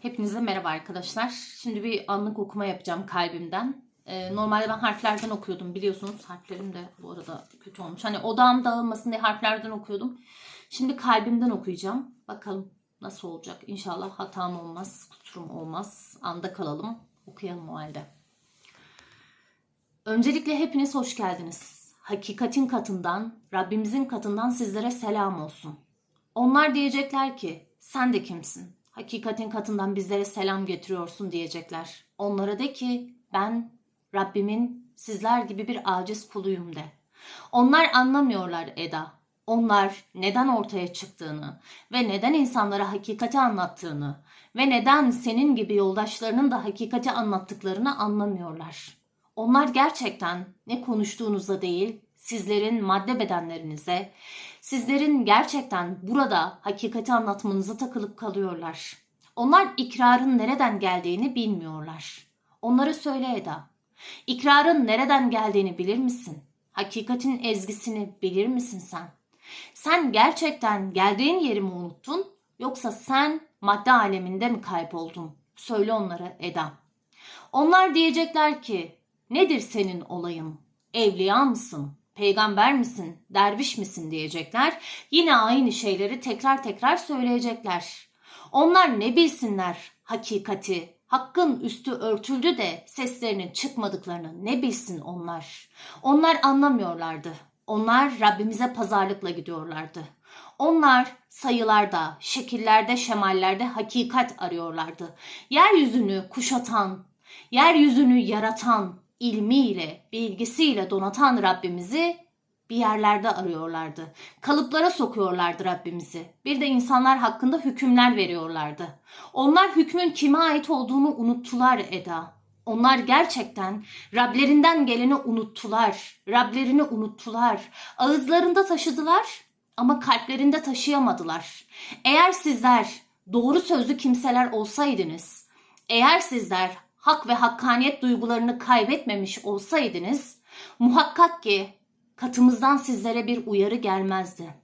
Hepinize merhaba arkadaşlar. Şimdi bir anlık okuma yapacağım kalbimden. Ee, normalde ben harflerden okuyordum biliyorsunuz. Harflerim de bu arada kötü olmuş. Hani odağım dağılmasın diye harflerden okuyordum. Şimdi kalbimden okuyacağım. Bakalım nasıl olacak. İnşallah hatam olmaz, kusurum olmaz. Anda kalalım. Okuyalım o halde. Öncelikle hepiniz hoş geldiniz. Hakikatin katından, Rabbimizin katından sizlere selam olsun. Onlar diyecekler ki sen de kimsin? Hakikatin katından bizlere selam getiriyorsun diyecekler. Onlara de ki ben Rabbimin sizler gibi bir aciz kuluyum de. Onlar anlamıyorlar Eda. Onlar neden ortaya çıktığını ve neden insanlara hakikati anlattığını ve neden senin gibi yoldaşlarının da hakikati anlattıklarını anlamıyorlar. Onlar gerçekten ne konuştuğunuza değil, sizlerin madde bedenlerinize, sizlerin gerçekten burada hakikati anlatmanıza takılıp kalıyorlar. Onlar ikrarın nereden geldiğini bilmiyorlar. Onlara söyle Eda. İkrarın nereden geldiğini bilir misin? Hakikatin ezgisini bilir misin sen? Sen gerçekten geldiğin yeri mi unuttun yoksa sen madde aleminde mi kayboldun? Söyle onlara Eda. Onlar diyecekler ki nedir senin olayın? Evliya mısın? Peygamber misin? Derviş misin diyecekler. Yine aynı şeyleri tekrar tekrar söyleyecekler. Onlar ne bilsinler hakikati? Hakkın üstü örtüldü de seslerinin çıkmadıklarını ne bilsin onlar? Onlar anlamıyorlardı. Onlar Rabbimize pazarlıkla gidiyorlardı. Onlar sayılarda, şekillerde, şemallerde hakikat arıyorlardı. Yeryüzünü kuşatan, yeryüzünü yaratan, ilmiyle, bilgisiyle donatan Rabbimizi bir yerlerde arıyorlardı. Kalıplara sokuyorlardı Rabbimizi. Bir de insanlar hakkında hükümler veriyorlardı. Onlar hükmün kime ait olduğunu unuttular Eda. Onlar gerçekten Rablerinden geleni unuttular. Rablerini unuttular. Ağızlarında taşıdılar ama kalplerinde taşıyamadılar. Eğer sizler doğru sözlü kimseler olsaydınız, eğer sizler hak ve hakkaniyet duygularını kaybetmemiş olsaydınız, muhakkak ki katımızdan sizlere bir uyarı gelmezdi.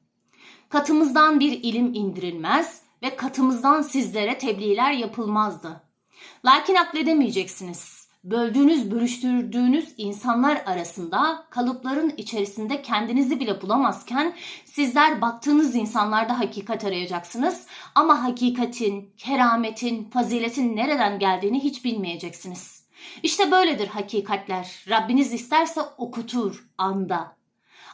Katımızdan bir ilim indirilmez ve katımızdan sizlere tebliğler yapılmazdı. Lakin akledemeyeceksiniz. Böldüğünüz, bölüştürdüğünüz insanlar arasında kalıpların içerisinde kendinizi bile bulamazken sizler baktığınız insanlarda hakikat arayacaksınız ama hakikatin, kerametin, faziletin nereden geldiğini hiç bilmeyeceksiniz. İşte böyledir hakikatler. Rabbiniz isterse okutur anda.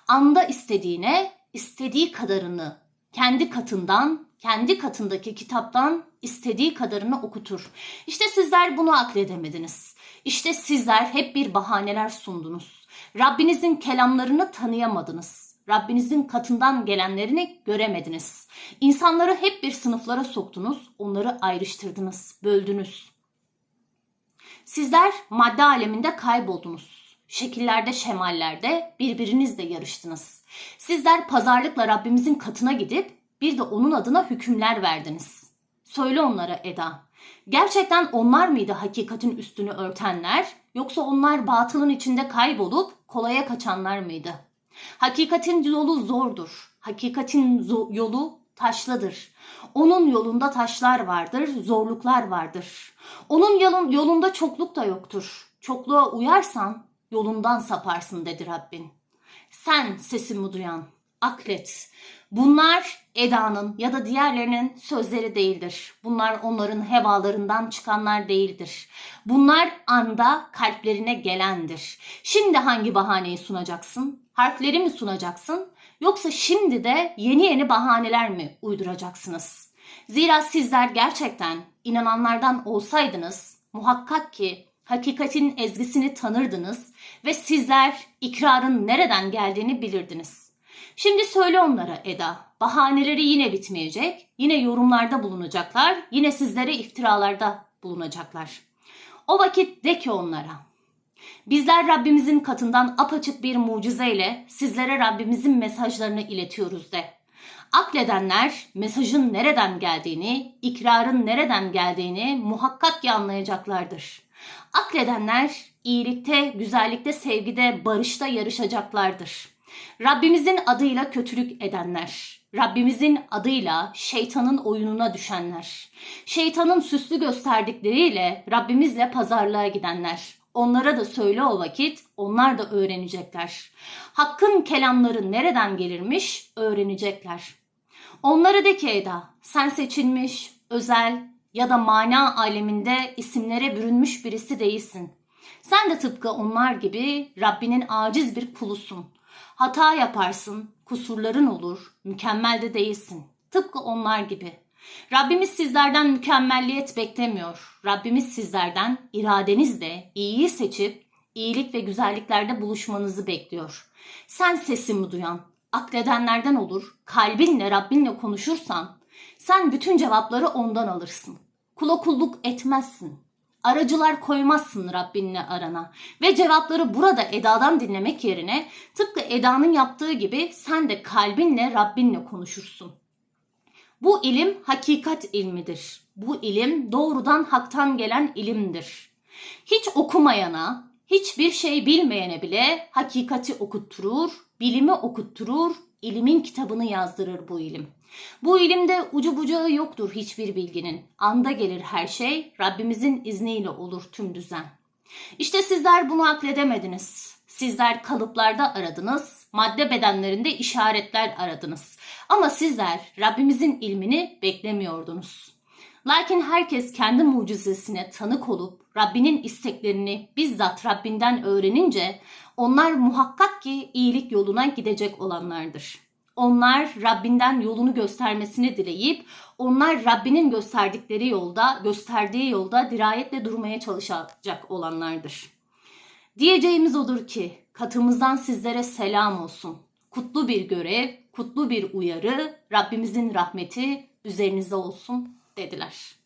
Anda istediğine, istediği kadarını kendi katından, kendi katındaki kitaptan istediği kadarını okutur. İşte sizler bunu akledemediniz. İşte sizler hep bir bahaneler sundunuz. Rabbinizin kelamlarını tanıyamadınız. Rabbinizin katından gelenlerini göremediniz. İnsanları hep bir sınıflara soktunuz, onları ayrıştırdınız, böldünüz. Sizler madde aleminde kayboldunuz. Şekillerde, şemallerde birbirinizle yarıştınız. Sizler pazarlıkla Rabbimizin katına gidip bir de onun adına hükümler verdiniz. Söyle onlara Eda. Gerçekten onlar mıydı hakikatin üstünü örtenler yoksa onlar batılın içinde kaybolup kolaya kaçanlar mıydı? Hakikatin yolu zordur. Hakikatin zo- yolu taşlıdır. Onun yolunda taşlar vardır, zorluklar vardır. Onun yolun, yolunda çokluk da yoktur. Çokluğa uyarsan yolundan saparsın dedi Rabbin. Sen sesimi duyan, aklet. Bunlar Eda'nın ya da diğerlerinin sözleri değildir. Bunlar onların hevalarından çıkanlar değildir. Bunlar anda kalplerine gelendir. Şimdi hangi bahaneyi sunacaksın? Harfleri mi sunacaksın? Yoksa şimdi de yeni yeni bahaneler mi uyduracaksınız? Zira sizler gerçekten inananlardan olsaydınız muhakkak ki hakikatin ezgisini tanırdınız ve sizler ikrarın nereden geldiğini bilirdiniz. Şimdi söyle onlara Eda. Bahaneleri yine bitmeyecek. Yine yorumlarda bulunacaklar. Yine sizlere iftiralarda bulunacaklar. O vakit de ki onlara. Bizler Rabbimizin katından apaçık bir mucizeyle sizlere Rabbimizin mesajlarını iletiyoruz de. Akledenler mesajın nereden geldiğini, ikrarın nereden geldiğini muhakkak ki anlayacaklardır. Akledenler iyilikte, güzellikte, sevgide, barışta yarışacaklardır. Rabbimizin adıyla kötülük edenler, Rabbimizin adıyla şeytanın oyununa düşenler. Şeytanın süslü gösterdikleriyle Rabbimizle pazarlığa gidenler. Onlara da söyle o vakit, onlar da öğrenecekler. Hakkın kelamları nereden gelirmiş öğrenecekler. Onlara de ki Eda, sen seçilmiş, özel ya da mana aleminde isimlere bürünmüş birisi değilsin. Sen de tıpkı onlar gibi Rabbinin aciz bir kulusun. Hata yaparsın, kusurların olur, mükemmel de değilsin. Tıpkı onlar gibi. Rabbimiz sizlerden mükemmelliyet beklemiyor. Rabbimiz sizlerden iradenizle iyiyi seçip iyilik ve güzelliklerde buluşmanızı bekliyor. Sen sesimi duyan, akledenlerden olur, kalbinle Rabbinle konuşursan sen bütün cevapları ondan alırsın. Kula kulluk etmezsin. Aracılar koymazsın Rabbinle arana. Ve cevapları burada Eda'dan dinlemek yerine tıpkı Eda'nın yaptığı gibi sen de kalbinle Rabbinle konuşursun. Bu ilim hakikat ilmidir. Bu ilim doğrudan haktan gelen ilimdir. Hiç okumayana, hiçbir şey bilmeyene bile hakikati okutturur, bilimi okutturur, ilimin kitabını yazdırır bu ilim. Bu ilimde ucu bucağı yoktur hiçbir bilginin. Anda gelir her şey, Rabbimizin izniyle olur tüm düzen. İşte sizler bunu akledemediniz. Sizler kalıplarda aradınız, madde bedenlerinde işaretler aradınız. Ama sizler Rabbimizin ilmini beklemiyordunuz. Lakin herkes kendi mucizesine tanık olup Rabbinin isteklerini bizzat Rabbinden öğrenince onlar muhakkak ki iyilik yoluna gidecek olanlardır. Onlar Rabbinden yolunu göstermesini dileyip onlar Rabbinin gösterdikleri yolda, gösterdiği yolda dirayetle durmaya çalışacak olanlardır. Diyeceğimiz odur ki katımızdan sizlere selam olsun. Kutlu bir görev, kutlu bir uyarı, Rabbimizin rahmeti üzerinize olsun dediler.